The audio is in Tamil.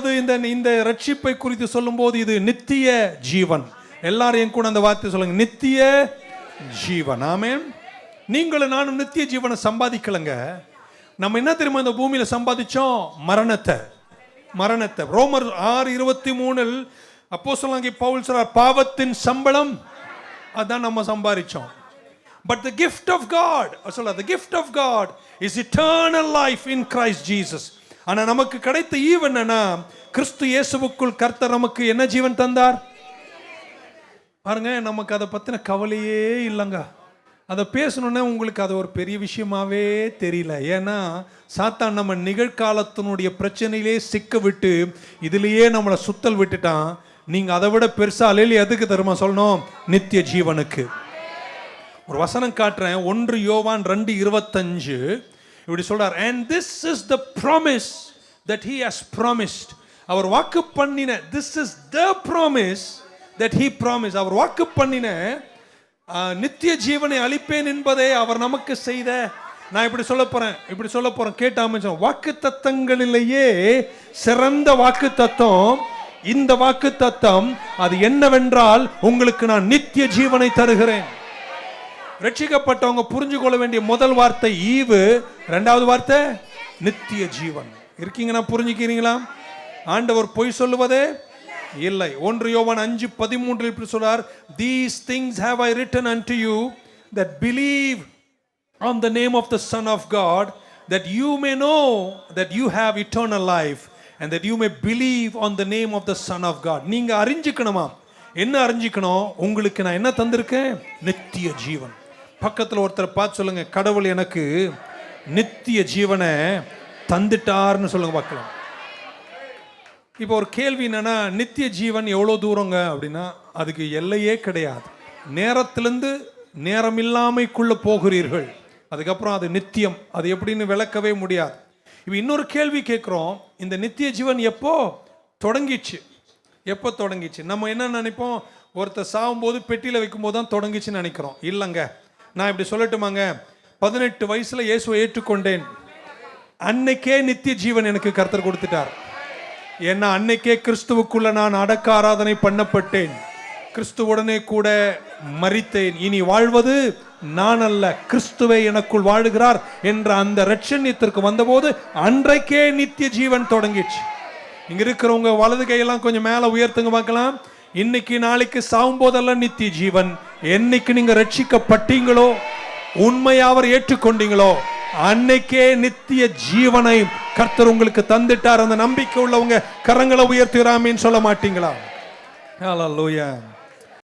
இந்த இந்த ரட்சிப்பை குறித்து சொல்லும்போது இது நித்திய ஜீவன். எல்லாரையும் கூட அந்த வார்த்தை சொல்லுங்க. நித்திய ஜீவன். ஆமென். நீங்களும் நானும் நித்திய ஜீவனை சம்பாதிக்கலங்க. நம்ம என்ன தெரியுமா இந்த பூமியில சம்பாதிச்சோம்? மரணத்தை. மரணத்தை. ரோமர் ஆறு இருபத்தி மூணில் அப்போ சொல்லாங்க பவுல் சொல்றார் பாவத்தின் சம்பளம் அதான் நம்ம சம்பாதிச்சோம். But the gift of God சொல்ல the gift of God is eternal life in Christ Jesus ஆனால் நமக்கு கிடைத்த ஈவ் என்னன்னா கிறிஸ்து இயேசுவுக்குள் கர்த்தர் நமக்கு என்ன ஜீவன் தந்தார்? பாருங்க நமக்கு அதை பற்றின கவலையே இல்லைங்க. அதை பேசணுன்னே உங்களுக்கு அது ஒரு பெரிய விஷயமாவே தெரியல. ஏன்னா சாத்தான் நம்ம நிகழ்காலத்தினுடைய பிரச்சனையிலே சிக்க விட்டு இதுலேயே நம்மளை சுத்தல் விட்டுட்டான். நீங்கள் அதை விட பெருசாக அலையில் எதுக்கு தருமா சொல்லணும்? நித்திய ஜீவனுக்கு. ஒரு வசனம் காட்டுறேன். ஒன்று யோவான் ரெண்டு இருபத்தஞ்சு. இப்படி சொல்றார் and this is the promise that he has promised அவர் வாக்கு பண்ணின this is the promise that he promise அவர் வாக்கு பண்ணின நித்திய ஜீவனை அளிப்பேன் என்பதை அவர் நமக்கு செய்த. நான் இப்படி சொல்ல போறேன் இப்படி சொல்ல போறேன் கேட்ட அமைச்சர் வாக்கு தத்தங்களிலேயே சிறந்த வாக்கு தத்துவம் இந்த வாக்கு தத்தம் அது என்னவென்றால் உங்களுக்கு நான் நித்திய ஜீவனை தருகிறேன். ரட்சிக்கப்பட்டவங்க புரிஞ்சு கொள்ள வேண்டிய முதல் வார்த்தை ஈவு. ரெண்டாவது வார்த்தை நித்திய ஜீவன். இருக்கீங்கன்னா புரிஞ்சுக்கிறீங்களா? ஆண்டவர் பொய் சொல்லுவதே இல்லை. ஒன்று யோவான் அஞ்சு பதிமூன்றில் இப்படி சொல்றார் these things have I written unto you that believe on the name of the son of God that you may know that you have eternal life and that you may believe on the name of the son of God நீங்கள் அறிஞ்சிக்கணுமா? என்ன அறிஞ்சிக்கணும்? உங்களுக்கு நான் என்ன தந்திருக்கேன்? நித்திய ஜீவன். பக்கத்தில் ஒருத்தர் பார்த்து சொல்லுங்க கடவுள் எனக்கு நித்திய ஜீவனை தந்துட்டார்னு சொல்லுங்க பார்க்கலாம் இப்போ ஒரு கேள்வி என்னன்னா நித்திய ஜீவன் எவ்வளோ தூரங்க? அப்படின்னா அதுக்கு எல்லையே கிடையாது. நேரத்திலிருந்து நேரம் இல்லாமைக்குள்ள போகிறீர்கள். அதுக்கப்புறம் அது நித்தியம். அது எப்படின்னு விளக்கவே முடியாது. இப்போ இன்னொரு கேள்வி கேட்குறோம். இந்த நித்திய ஜீவன் எப்போ தொடங்கிச்சு? எப்போ தொடங்கிச்சு? நம்ம என்ன நினைப்போம்? ஒருத்தர் சாகும்போது பெட்டியில் வைக்கும்போது தான் தொடங்கிச்சுன்னு நினைக்கிறோம். இல்லைங்க. நான் இப்படி சொல்லட்டுமாங்க? பதினெட்டு வயசுல இயேசுவை ஏற்றுக்கொண்டேன். அன்னைக்கே நித்திய ஜீவன் எனக்கு கர்த்தர் கொடுத்துட்டார். ஏன்னா அன்னைக்கே கிறிஸ்துவுக்குள்ள நான் அடக்க ஆராதனை பண்ணப்பட்டேன். கிறிஸ்துவுடனே கூட மறித்தேன் இனி வாழ்வது நான் அல்ல கிறிஸ்துவை எனக்குள் வாழுகிறார் என்ற அந்த ரட்சண்யத்திற்கு வந்தபோது அன்றைக்கே நித்திய ஜீவன் தொடங்கிச்சு இங்க இருக்கிறவங்க வலது கையெல்லாம் கொஞ்சம் மேல உயர்த்துங்க பார்க்கலாம். இன்னைக்கு நாளைக்கு சாகும் போதெல்லாம் நித்திய ஜீவன். என்னைக்கு நீங்க ரட்சிக்கப்பட்டீங்களோ உண்மையாவர் ஏற்றுக்கொண்டீங்களோ அன்னைக்கே நித்திய ஜீவனை கர்த்தர் உங்களுக்கு தந்துட்டார். அந்த நம்பிக்கை உள்ளவங்க கரங்களை உயர்த்துகிறாமேன்னு சொல்ல மாட்டீங்களா? லூயா